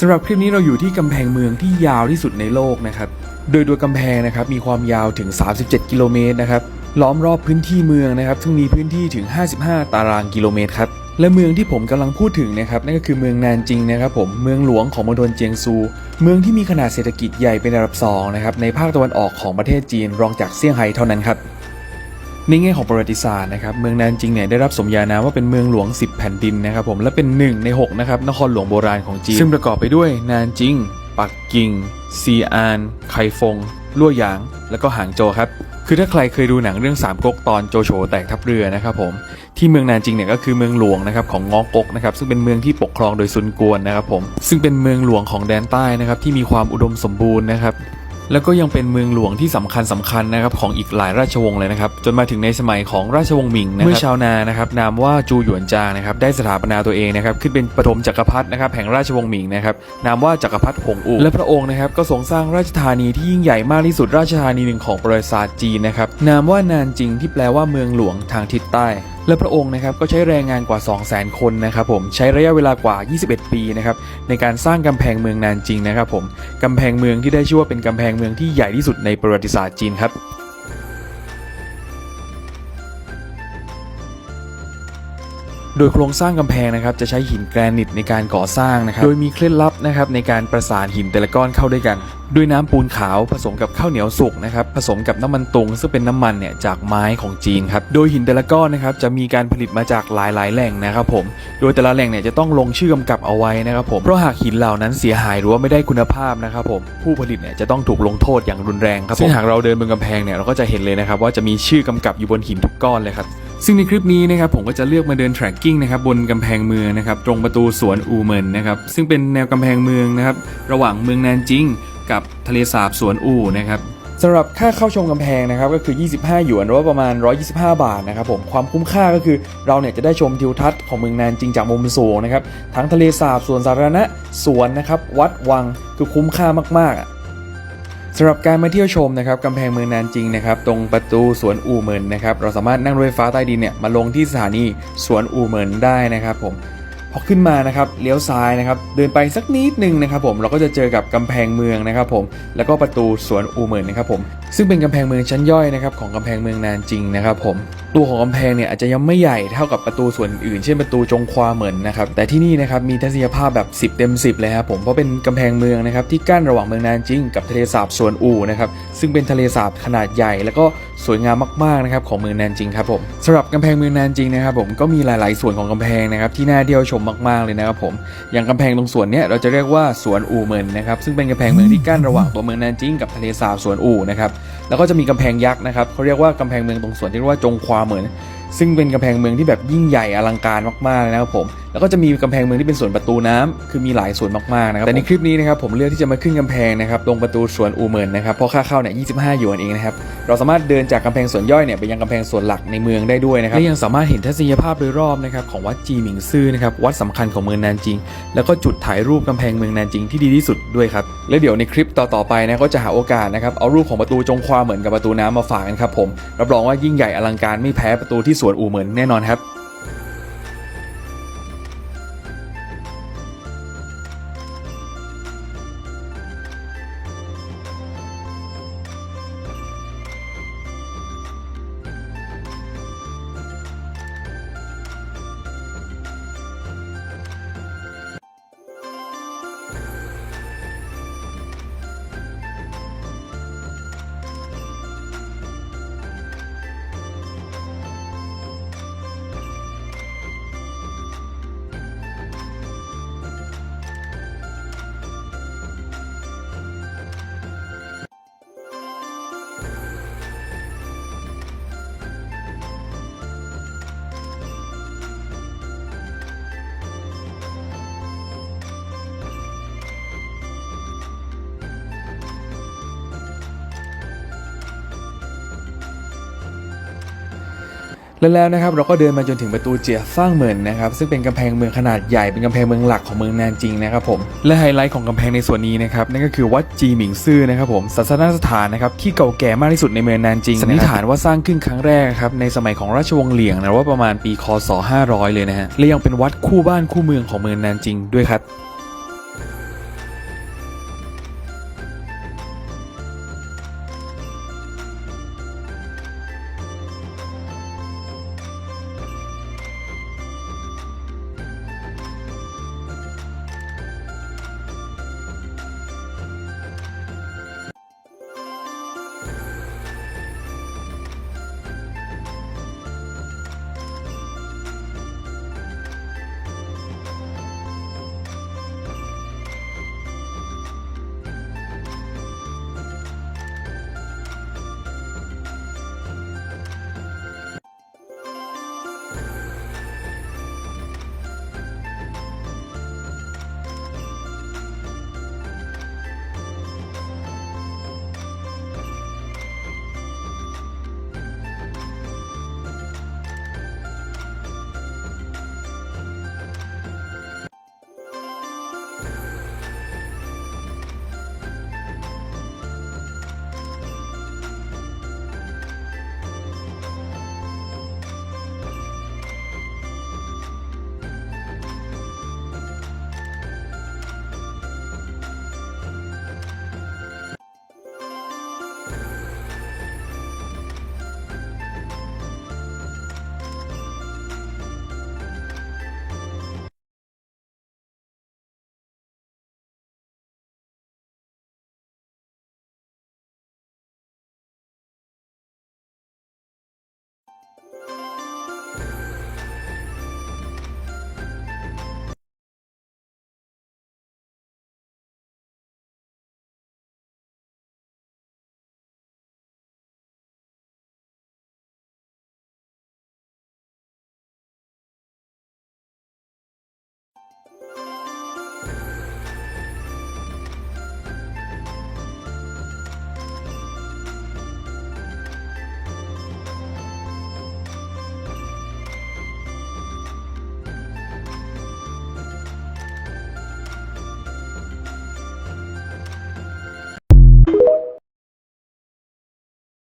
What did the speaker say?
สำหรับคลิปนี้เราอยู่ที่กำแพงเมืองที่ยาวที่สุดในโลกนะครับ โดยตัวกำแพงนะครับมีความยาวถึง 37 กิโลเมตรนะครับ ล้อมรอบพื้นที่เมืองนะครับซึ่งมีพื้นที่ถึง 55 ตารางกิโลเมตรครับ และเมืองที่ผมกำลังพูดถึงนะครับนั่นก็คือเมืองนานจิงนะครับผม เมืองหลวงของมณฑลเจียงซู เมืองที่มีขนาดเศรษฐกิจใหญ่เป็นอันดับสองนะครับในภาคตะวันออกของประเทศจีนรองจากเซี่ยงไฮ้เท่านั้นครับ ในแง่ของประวัติศาสตร์นะครับเมืองนานจิงเนี่ยได้รับสมญานามว่าเป็นเมืองหลวง 10 แผ่นดินนะครับผมและเป็นหนึ่งใน6นะครับนครหลวงโบราณของจีน ซึ่งประกอบไปด้วยนานจิง ปักกิ่ง ซีอาน ไคฟงลั่วหยาง แล้วก็หางโจครับคือถ้าใครเคยดูหนังเรื่องสามก๊กตอนโจโฉแตกทัพเรือนะครับผมที่เมืองนานจิงเนี่ยก็คือเมืองหลวงนะครับของง้อก๊กนะครับซึ่งเป็นเมืองที่ปกครองโดยซุนกวนนะครับผมซึ่งเป็นเมืองหลวงของแดนใต้นะครับที่มีความอุดมสมบูรณ์นะครับ แล้วก็ยังเป็นเมืองหลวงที่สำคัญสำคัญนะครับของอีกหลายราชวงศ์เลยนะครับจนมาถึงในสมัยของราชวงศ์หมิงนะครับเมื่อชาวนานะครับนามว่าจูหยวนจางนะครับได้สถาปนาตัวเองนะครับขึ้นเป็นปฐมจักรพรรดินะครับแห่งราชวงศ์หมิงนะครับนามว่าจักรพรรดิหงอูและพระองค์นะครับก็ทรงสร้างราชธานีที่ยิ่งใหญ่มากที่สุดราชธานีหนึ่งของประวัติศาสตร์จีนนะครับนามว่านานจิงที่แปลว่าเมืองหลวงทางทิศใต้ และพระองค์นะครับก็ใช้แรงงานกว่า 2 0 0 0 0 0 คนนะครับผมใช้ระยะเวลากว่า 21 ปีนะครับในการสร้างกำแพงเมืองนานจริงนะครับผมกำแพงเมืองที่ได้ชื่อว่าเป็นกำแพงเมืองที่ใหญ่ที่สุดในประวัติศาสตร์จีนครับ โดยโครงสร้างกำแพงนะครับจะใช้หินแกรนิตในการก่อสร้างนะครับโดยมีเคล็ดลับนะครับในการประสานหินแต่ละก้อนเข้าด้วยกัน ด้วยน้ำปูนขาวผสมกับข้าวเหนียวสุกนะครับผสมกับน้ำมันตุงซึ่งเป็นน้ำมันเนี่ยจากไม้ของจีนครับโดยหินแต่ละก้อนนะครับจะมีการผลิตมาจากหลายๆ แหล่งนะครับผมโดยแต่ละแหล่งเนี่ยจะต้องลงชื่อกำกับเอาไว้นะครับผมเพราะหากหินเหล่านั้นเสียหายหรือว่าไม่ได้คุณภาพนะครับผมผู้ผลิตเนี่ยจะต้องถูกลงโทษอย่างรุนแรงครับซึ่งหากเราเดินบนกำแพงเนี่ยเราก็จะเห็นเลยนะครับว่าจะมีชื่อกำกับอยู่บนหินทุกก้อนเลยครับ ซึ่งในคลิปนี้นะครับผมก็จะเลือกมาเดิน tracking นะครับบนกำแพงเมืองนะครับตรงประตูสวนอูเมินนะครับซึ่งเป็นแนวกำแพงเมืองนะครับระหว่างเมืองนานจิง กับทะเลสาบสวนอูนะครับสำหรับค่าเข้าชมกำแพงนะครับก็คือ 25 หยวนหรือว่าประมาณ 125 บาทนะครับผมความคุ้มค่าก็คือเราเนี่ยจะได้ชมทิวทัศน์ของเมืองนานจิงจากมุมสูงนะครับทั้งทะเลสาบสวนสาธารณะสวนนะครับวัดวังคือคุ้มค่ามากๆอะ สำหรับการมาเที่ยวชมนะครับกำแพงเมืองนานจริงนะครับตรงประตูสวนอูเหมินนะครับเราสามารถนั่งรถไฟฟ้าใต้ดินเนี่ยมาลงที่สถานีสวนอูเหมินได้นะครับผม อขึ้นมานะครับเลี้ยวซ้ายนะครับเดินไปสักนิดหนึงนะครับผมเราก็จะเจอกับกำแพงเมืองนะครับผมแล้วก็ประตูสวนอูเหมินนะครับผมซึ่งเป็นกำแพงเมืองชั้นย่อยนะครับของกำแพงเมืองนานจิงนะครับผมตัวของกำแพงเนี่ยอาจจะยังไม่ใหญ่เท่ากับประตูส่วนอื่น เช่นประตูจงควาเหมินนะครับแต่ที่นี่นะครับมีทัศนียภาพแบบ 10 เต็ม 10 เลยครับผมเพราะเป็นกำแพงเมืองนะครับที่กั้นระหว่างเมืองนานจิง กับทะเลสาบสวนอูนะครับซึ่งเป็นทะเลสาบขนาดใหญ่ แล้วก็สวยงามมากๆนะครับของเมืองนานจิงครับผมสำหรับกำแพงเมืองนานจิงนะครับผมก็มีหลาย ๆ ส่วนของกำแพงนะครับที่น่าเที่ยวชมมากๆเลยนะครับผมอย่างกำแพงตรงส่วนนี้เราจะเรียกว่าสวนอูเหมินนะครับซึ่งเป็นกำแพงเมืองที่กั้นระหว่างตัวเมืองนานจิงกับทะเลสาบสวนอูนะครับแล้วก็จะมีกำแพงยักษ์นะครับเขาเรียกว่ากำแพงเมืองตรงส่วนที่เรียกว่าจงควาเหมือน ซึ่งเป็นกำแพงเมืองที่แบบยิ่งใหญ่อลังการมากๆเลยนะครับผม แล้วก็จะมีกำแพงเมืองที่เป็นสวนประตูน้ำคือมีหลายสวนมากๆนะครับแต่ในคลิปนี้นะครับผมเลือกที่จะมาขึ้นกำแพงนะครับตรงประตูสวนอูเหมินนะครับเพราะค่าเข้าเนี่ย25หยวนเองนะครับเราสามารถเดินจากกำแพงสวนย่อยเนี่ยไปยังกำแพงสวนหลักในเมืองได้ด้วยนะครับและยังสามารถเห็นทัศนียภาพโดยรอบนะครับของวัดจีหมิงซื่อนะครับวัดสำคัญของเมืองนานจิง แล้วก็จุดถ่ายรูปกำแพงเมืองนานจิงที่ดีที่สุดด้วยครับและเดี๋ยวในคลิปต่อๆไปนะก็จะหาโอกาสนะครับเอารูปของประตูจงควาเหมือนกับประตูน้ำมาฝากกันครับผมรับรองว่ายิ่งใหญ่อลังการไม่แพ้ประตูที่สวนอูเหมินแน่นอนครับ และแล้วนะครับเราก็เดินมาจนถึงประตูเจียฟ่างเหมินนะครับซึ่งเป็นกำแพงเมืองขนาดใหญ่เป็นกำแพงเมืองหลักของเมืองนานจิงนะครับผมและไฮไลท์ของกำแพงในส่วนนี้นะครับนั่นก็คือวัดจีหมิงซื่อนะครับผมศาสนสถานนะครับที่เก่าแก่มากที่สุดในเมืองนานจิงสันนิษฐานว่าสร้างขึ้นครั้งแรกครับในสมัยของราชวงศ์เหลียงนะว่าประมาณปีคศ 500 เลยนะฮะและยังเป็นวัดคู่บ้านคู่เมืองของเมืองนานจิงด้วยครับ